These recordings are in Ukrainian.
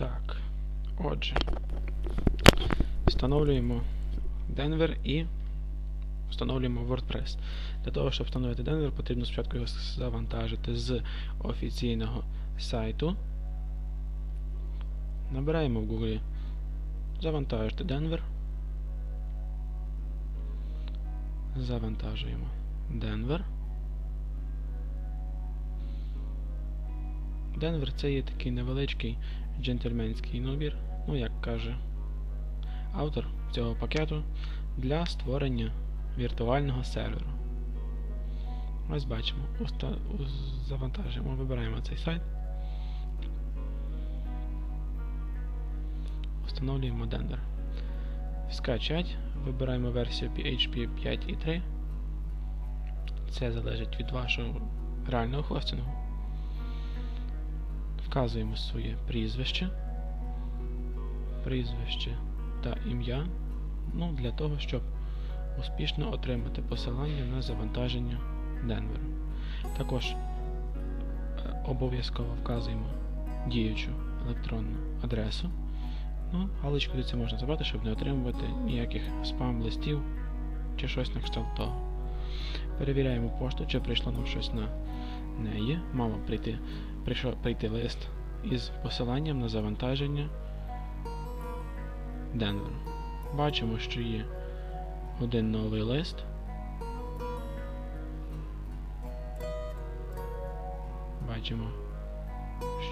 Так. Отже. Встановлюємо Denver і встановлюємо WordPress. Для того, щоб встановити Denver, потрібно спочатку його завантажити з офіційного сайту. Набираємо в Google завантажити Denver. Завантажуємо Denver. Денвер це є такий невеличкий джентльменський набір, ну як каже автор цього пакету для створення віртуального серверу. Ось бачимо, уста- завантажуємо, вибираємо цей сайт. Встановлюємо Denver. Скачать, вибираємо версію PHP 5.3. Це залежить від вашого реального хостингу. Вказуємо своє прізвище, прізвище та ім'я. Ну, для того, щоб успішно отримати посилання на завантаження Денверу. Також е, обов'язково вказуємо діючу електронну адресу. Ну, галочку це можна забрати, щоб не отримувати ніяких спам-листів чи щось на кшталт того. Перевіряємо пошту, чи прийшло нам щось на неї. Мало прийти, прийти лист із посиланням на завантаження Денверу. Бачимо, що є один новий лист. Бачимо,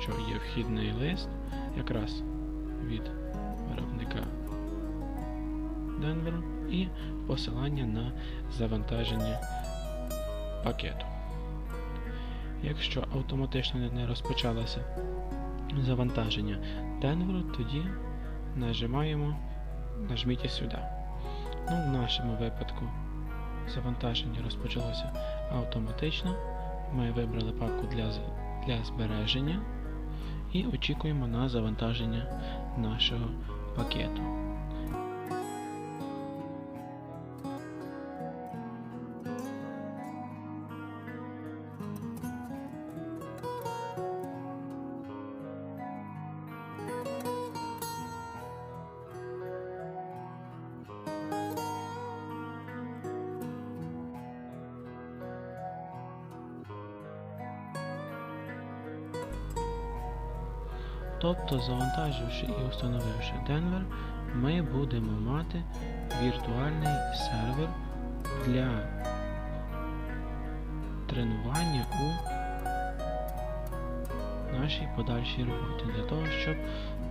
що є вхідний лист якраз від виробника Денверу і посилання на завантаження пакету. Якщо автоматично не розпочалося завантаження Денверу, тоді нажимаємо нажміть сюди. Ну, в нашому випадку завантаження розпочалося автоматично. Ми вибрали папку для, для збереження і очікуємо на завантаження нашого пакету. Тобто, завантаживши і встановивши Denver, ми будемо мати віртуальний сервер для тренування у нашій подальшій роботі, для того, щоб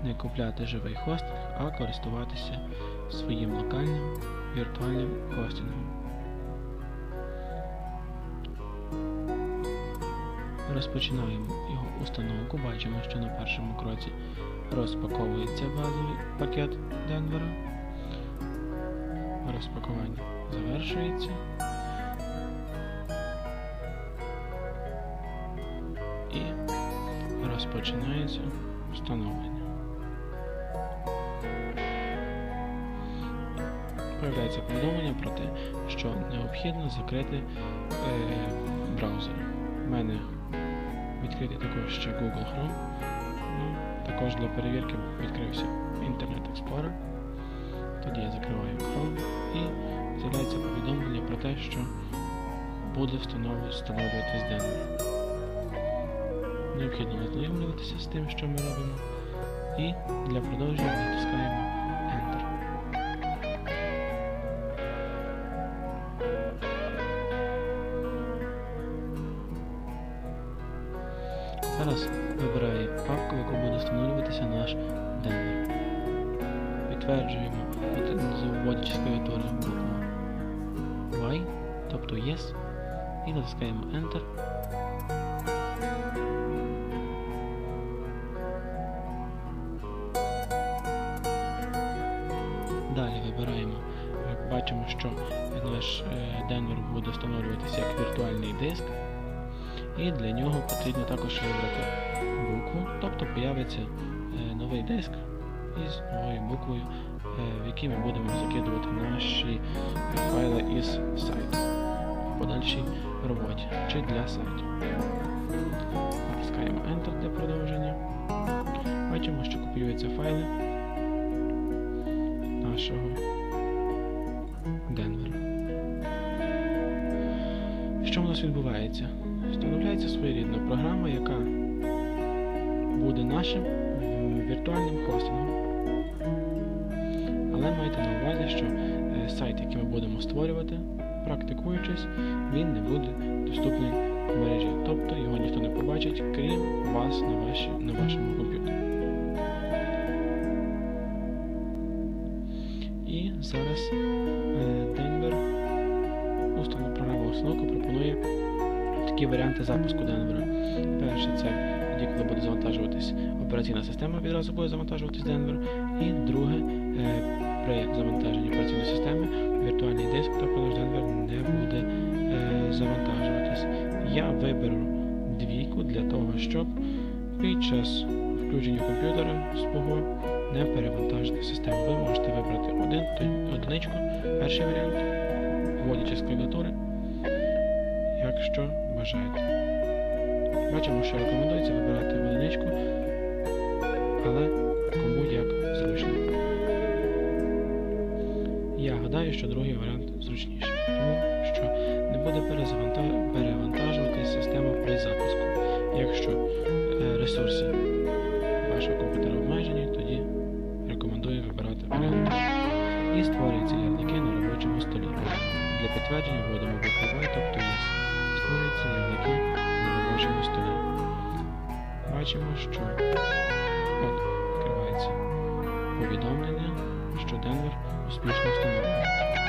не купляти живий хостинг, а користуватися своїм локальним віртуальним хостингом. Розпочинаємо установку. Бачимо, що на першому кроці розпаковується базовий пакет Денвера. Розпакування завершується. І розпочинається встановлення. Появляється повідомлення про те, що необхідно закрити е, браузер. У мене відкритий також ще Google Chrome. Ну, також для перевірки відкрився Internet Explorer. Тоді я закриваю Chrome і з'являється повідомлення про те, що буде встановлю- встановлюватись Denver. Необхідно ознайомлюватися з тим, що ми робимо. І для продовження натискаємо буде встановлюватися як віртуальний диск. І для нього потрібно також вибрати букву, тобто появиться е, новий диск із новою буквою, е, в який ми будемо закидувати наші файли із сайту в подальшій роботі чи для сайту. Натискаємо Enter для продовження. Бачимо, що копіюються файли нашого Денвера. Що у нас відбувається? Встановляється своєрідна програма, яка буде нашим віртуальним хостингом. Але майте на увазі, що е, сайт, який ми будемо створювати, практикуючись, він не буде доступний в мережі. Тобто його ніхто не побачить, крім вас на, ваші, на вашому установка пропонує такі варіанти запуску Денвера. Перше це тоді, коли буде завантажуватись операційна система, відразу буде завантажуватись Денвер. І друге, е, при завантаженні операційної системи віртуальний диск, тобто Денвер не буде е, завантажуватись. Я виберу двійку для того, щоб під час включення комп'ютера свого не перевантажити систему. Ви можете вибрати один, одиничку, перший варіант, вводячи з клавіатури, якщо бажаєте. Бачимо, що рекомендується вибирати одиничку, але кому як зручно. Я гадаю, що другий варіант зручніший, тому що не буде перевантажуватись система при запуску. Якщо е, ресурси вашого комп'ютера обмежені, тоді рекомендую вибирати варіант. І створюються ярлики на робочому столі. Для підтвердження вводимо букву тобто є. Бачимо, що от відкривається повідомлення, що Денвер успішно встановлений.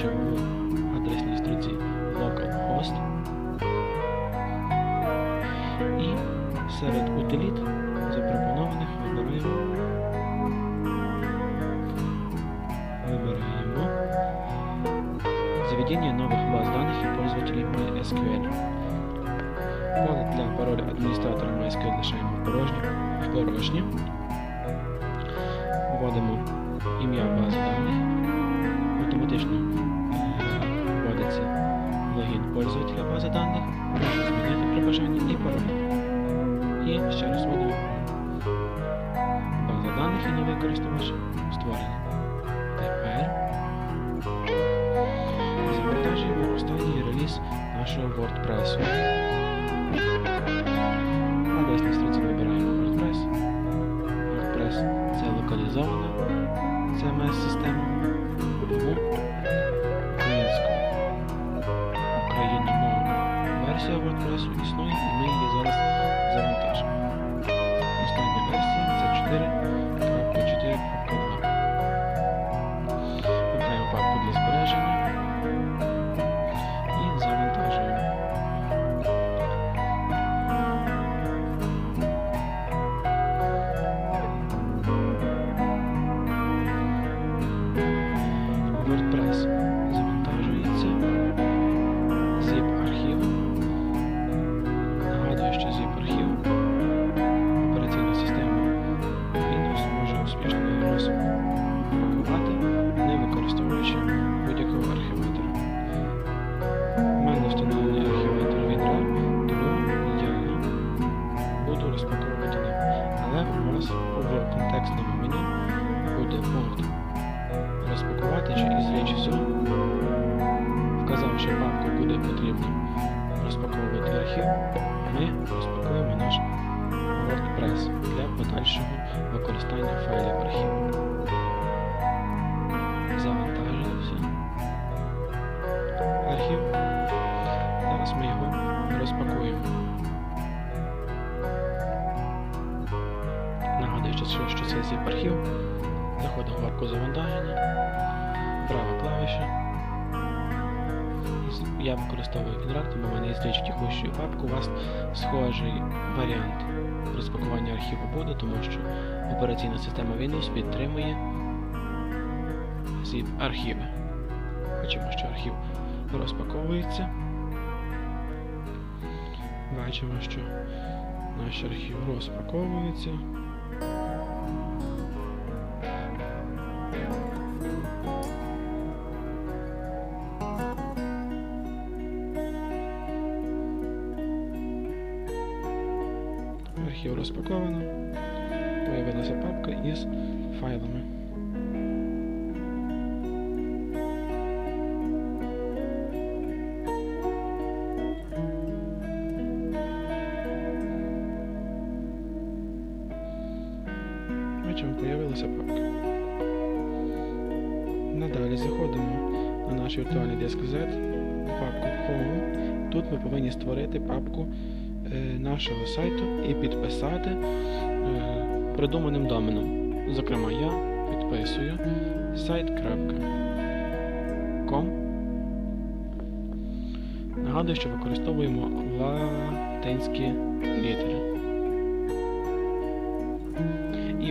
вводячи в адресній строці localhost. І серед утиліт запропонованих вибираємо выбираем заведение новых баз данных и пользователей MySQL. Поле для пароля адміністратора MySQL лишаємо порожнім. В порожнє. Пользователя бази даних. Можна змінити при бажанні і пароль. І ще раз пароль. База даних і новий користувач створена. Тепер завантажуємо останній реліз нашого WordPress. Що, що це zip архів. Заходимо в вебку завантаження, права клавіша. Я використовую WinRAR, тому в мене є стрічі текущої папку. У вас схожий варіант розпакування архіву буде, тому що операційна система Windows підтримує zip архіви. Бачимо, що архів розпаковується. Бачимо, що наш архів розпаковується. Бачимо, появилася папка. Надалі заходимо на наш віртуальний диск Z, папку Home. Тут ми повинні створити папку е, нашого сайту і підписати е, придуманим доменом. Зокрема, я підписую сайт.com. Нагадую, що використовуємо латинські літери.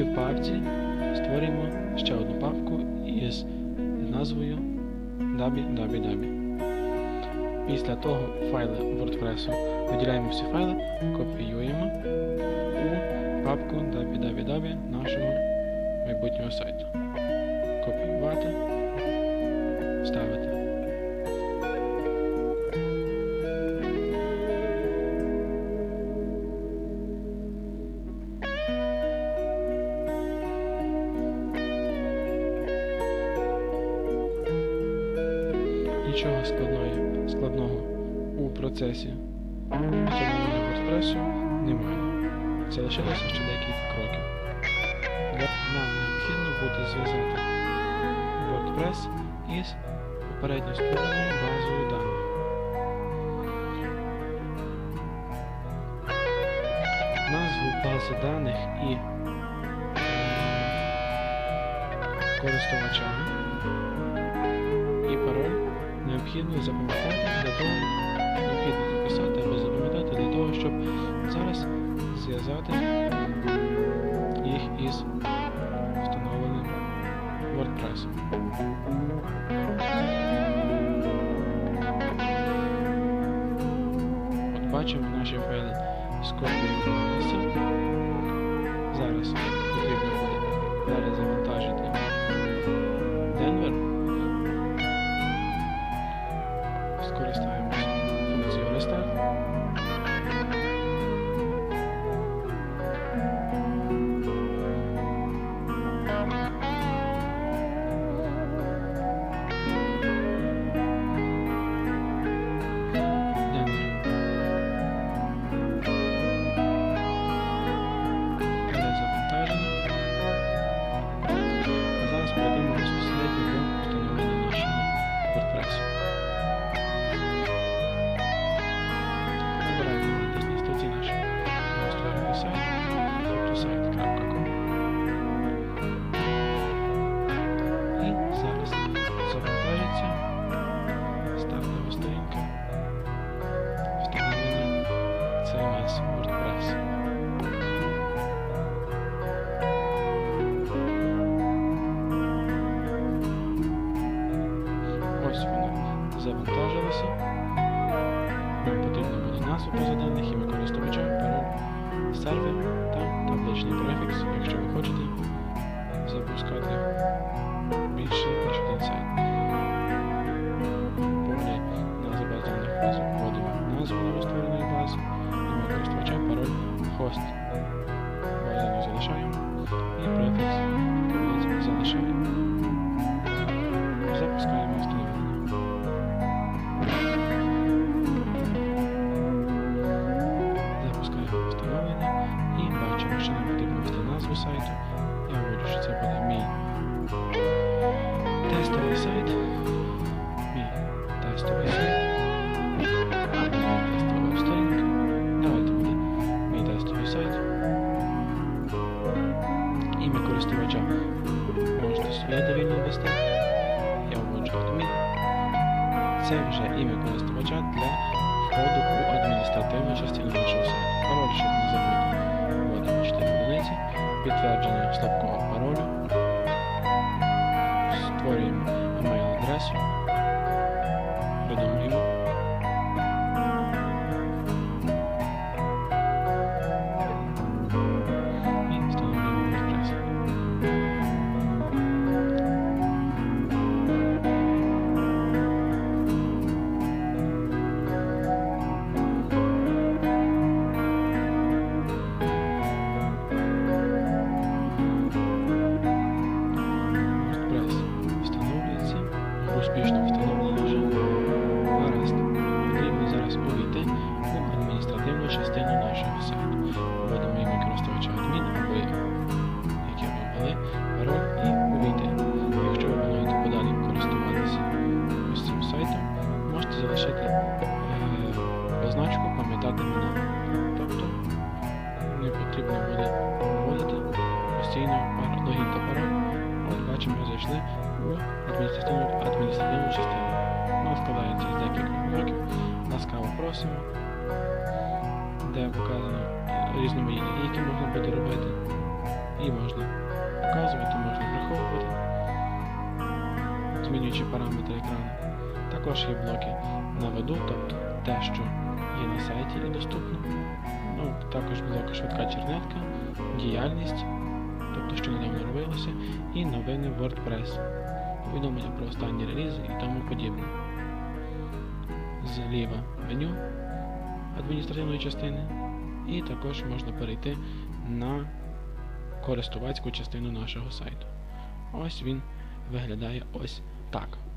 І в папці створюємо ще одну папку із назвою www. Після того файли WordPress виділяємо всі файли, копіюємо у папку www нашого майбутнього сайту. Копіювати, вставити. Нічого складної, складного у процесі встановлення WordPress немає. Це лишилося ще декілька кроків. Нам необхідно буде зв'язати WordPress із попередньо створеною базою даних. Назву бази даних і е, користувача і пароль необхідно запам'ятати для того, необхідно записати або запам'ятати для того, щоб зараз зв'язати їх із встановленим WordPress. От бачимо наші файли скопіювалися. Зараз потрібно буде Denver. por estar. Це вже ім'я користувача для входу у адміністративну частину нашого сайту. Пароль, щоб не забути, вводимо 4 одиниці, підтвердження. Слабкого змінюючи параметри екрану. Також є блоки на виду, тобто те, що є на сайті і доступно. Ну, також блок швидка чернетка, діяльність, тобто що недавно робилося, і новини WordPress, повідомлення про останні релізи і тому подібне. Зліва меню адміністративної частини, і також можна перейти на користувацьку частину нашого сайту. Ось він виглядає ось так.